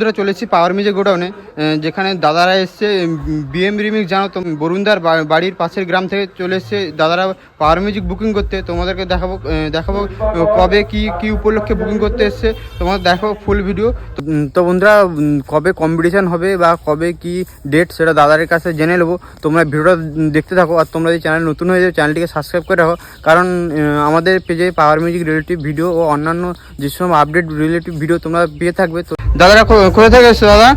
বন্ধুরা চলেছি power music গোডাউনে যেখানে দাদারা এসছে বিএম রিমিক জানো তো বরুণদার বাড়ির পাশের গ্রাম থেকে চলে এসছে দাদারা পাওয়ার মিউজিক বুকিং করতে তোমাদেরকে দেখাবো দেখাবো কবে কি কি উপলক্ষে বুকিং করতে এসছে তোমাদের দেখাবো ফুল ভিডিও তো, বন্ধুরা কবে কম্পিটিশান হবে বা কবে কি ডেট সেটা দাদার কাছে জেনে নেব। তোমরা ভিডিওটা দেখতে থাকো আর তোমরা যদি চ্যানেল নতুন হয়ে যাও চ্যানেলটিকে সাবস্ক্রাইব করে রাখো। কারণ আমাদের পেজে পাওয়ার মিউজিক রিলেটিভ ভিডিও ও অন্যান্য যে যেসব আপডেট রিলেটিভ ভিডিও তোমরা পেয়ে থাকবে তো দাদারা কোথা থেকে এসছো দাদা?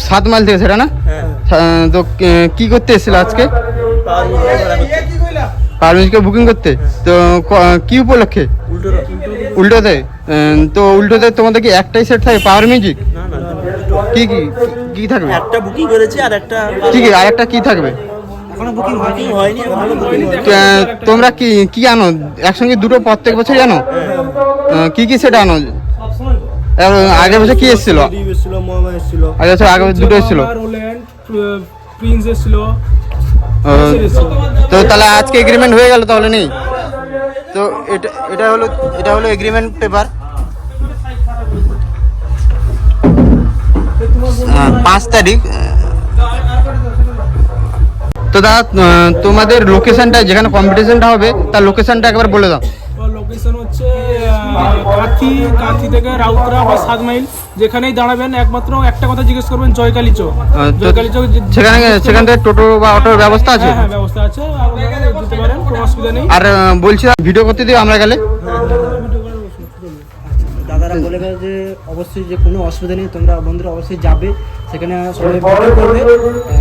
সাত মাইল থেকে সেটা না? হ্যাঁ। তো কি করতে এসেছিল আজকে? মিউজিকে বুকিং করতে? তো ক- উপলক্ষে? উল্টোতে? তো উল্টোতে তোমাদের কি একটাই সেট থাকে পাওয়ার মিউজিক। কি কি কি থাকবে? একটা বুকিং করেছি আর একটা কি কি আর একটা কি থাকবে? তোমরা কি কি আনো? একসঙ্গে দুটো প্রত্যেক বছরই আনো? আহ, কি কি সেটা আনো? আগের বছর কি এসেছিল? এসেছিল মোহাম্মদ এসেছিল আগের বছর আগের দুটো এসেছিল। প্রিন্স এসেছিল। তো তাহলে আজকে এগ্রিমেন্ট হয়ে গেল তাহলে নেই? তো এটা এটা হলো এটা হলো এগ্রিমেন্ট পেপার পাঁচ তারিখ। তো দাদা তোমাদের লোকেশনটা যেখানে কম্পিটিশনটা হবে তার লোকেশনটা একবার বলে দাও। লোকেশন হচ্ছে কাঁথি কাঁথি থেকে রাউতরা বা সাত মাইল যেখানেই দাঁড়াবেন একমাত্র একটা কথা জিজ্ঞেস করবেন জয়কালী চৌক জয়কালী চৌক সেখানে সেখান থেকে টোটো বা অটোর ব্যবস্থা আছে? হ্যাঁ হ্যাঁ ব্যবস্থা আছে যেতে পারেন কোনো অসুবিধা নেই। আর বলছি ভিডিও করতে দিও আমরা গেলে। দাদারা বলে গেল যে অবশ্যই যে কোনো অসুবিধা নেই তোমরা বন্ধুরা অবশ্যই যাবে। সেখানে সবাই ভিডিও করবে।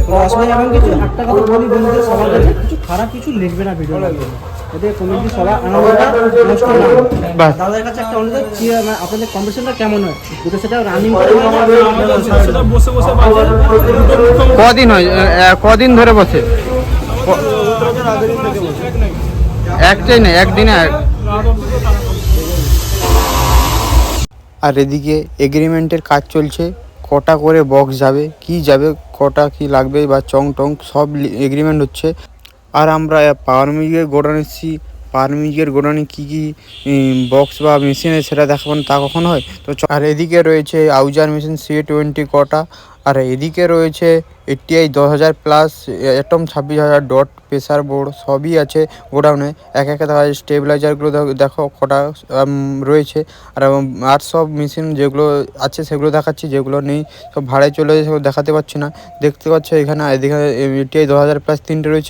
কোনো অসুবিধা এমন কিছু একটা কথা বলি বন্ধুদের সবার কাছে। কিছু খারাপ কিছু লিখবে না ভিডিও যাতে কোনো সবার আনন্দটা নষ্ট না হয়। দাদার কাছে একটা অনুরোধ কি মানে আপনাদের কম্পিটিশনটা কেমন হয়? দুটো সেটা রানিং করে আমাদের সেটা বসে বসে বাজে। দুটো মুখোমুখি কদিন হয় কদিন ধরে বসে? একটাই না একদিনে এক। আর এদিকে এগ্রিমেন্টের কাজ চলছে কটা করে বক্স যাবে কি যাবে কটা কি লাগবে বা চং টং সব এগ্রিমেন্ট হচ্ছে। আর আমরা পাওয়ার মিউজিকের গোডাউন এসেছি। পাওয়ার মিউজিকের গোডাউনে কী কী বক্স বা মেশিন সেটা দেখাবো না, তা কখন হয়? তো আর এদিকে রয়েছে আউজার মেশিন সি টোয়েন্টি কটা, আর এদিকে রয়েছে এটিআই দশ হাজার প্লাস অ্যাটম ছাব্বিশ হাজার ডট প্রেসার বোর্ড সবই আছে গোডাউনে। এক একে দেখা যায় স্টেবিলাইজারগুলো দেখো কটা রয়েছে। আর আর সব মেশিন যেগুলো আছে সেগুলো দেখাচ্ছি, যেগুলো নেই সব ভাড়ায় চলে যায় সেগুলো দেখাতে পারছি না। দেখতে পাচ্ছ এখানে, এদিকে এটিআই দশ হাজার প্লাস তিনটে রয়েছে।